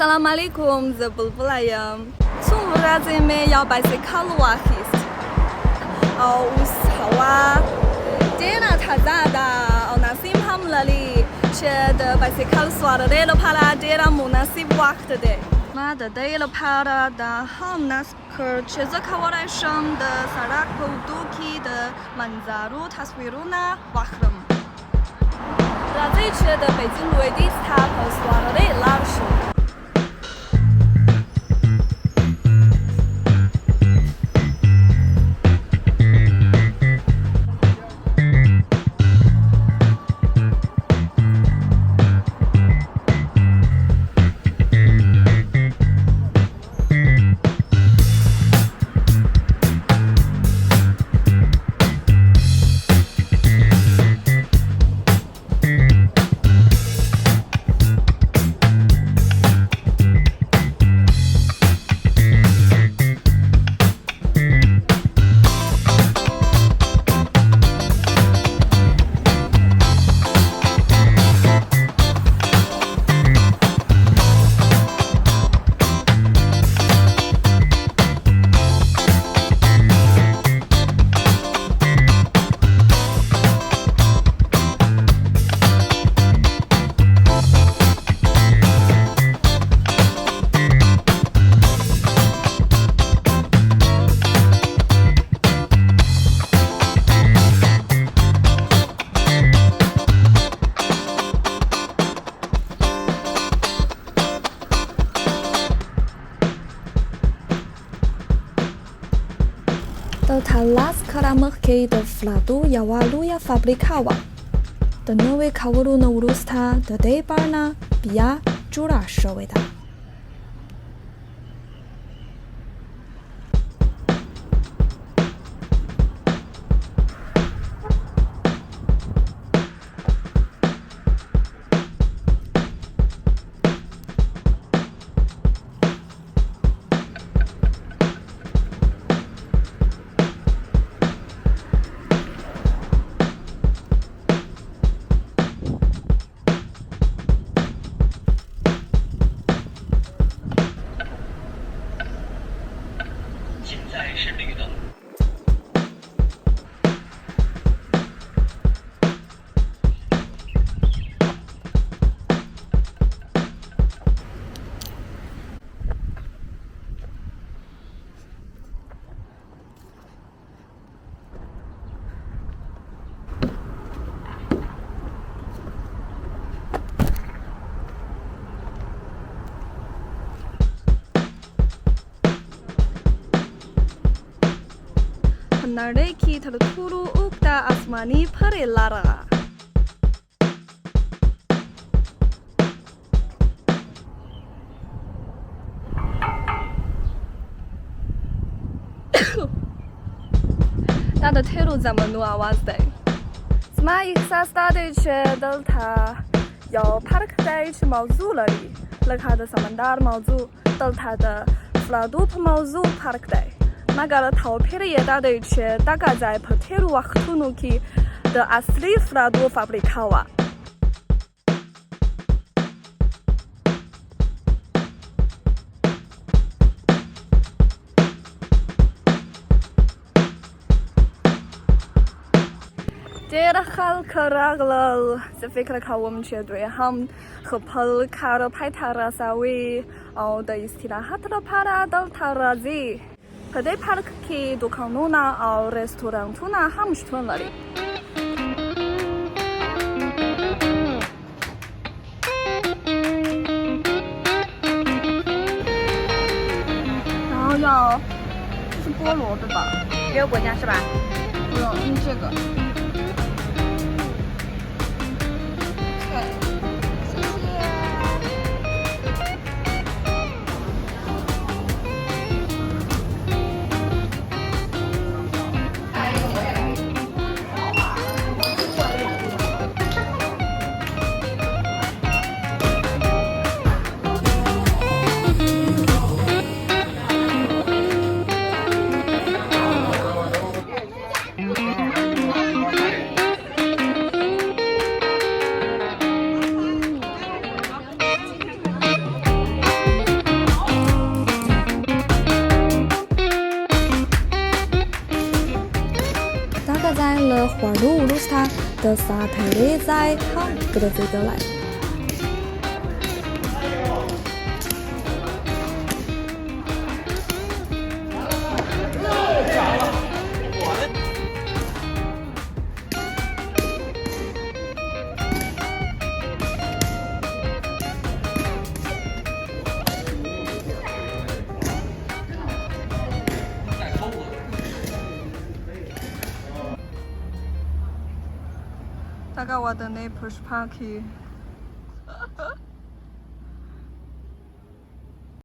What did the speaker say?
سلام علیکم زه بلبلایم څوم ورځې مې یو بایسکل واخیست او اوس هوا ډېره تازه ده او نسیم هم لري چې د بایسکل سوارلۍ لپاره ډېره مناسب وخت دی ما د دې لپاره دا هم نصب کړ چې زه کولی شم د سړک په اوږدو کې د منظرو تصویرونه واخلم راځئ چې د بیجینګ لویدیځ ته په سوارلۍ لاړ شو las clamos que de fladu yawaluya fabricaba. De nove cavaluna urusta de debarna bia jura showeta. نړۍ کې تر ټولو اوږده آسماني پرې لاره دا د تیرو زمانو اواز دی زما احساس دا دی چې دلته یو پارک دی چې موضوع لري لکه د سمندر موضوع دلته د فلادو په موضوع پارک دی مګر توپیر یې دا دی چې دغه ځای په تیرو وختونو کې د اصلي فرادو فابریکه وه ډېر خلک راغلل زه فکر کوم چې دوی هم خپل کار پای ته رسوي او د استراحت لپاره دلته راځي ze fikra ka wom che dwe ham khapal kara paitara sawi au de istirahat la para dal tarazi. Pădei park ki dukanuna au restaurantuna hamshtun lari.然后要这是菠萝对吧？别的国家是吧？不用，用这个。对， the hulu lost 得飞过来 차가워던 내 불스파키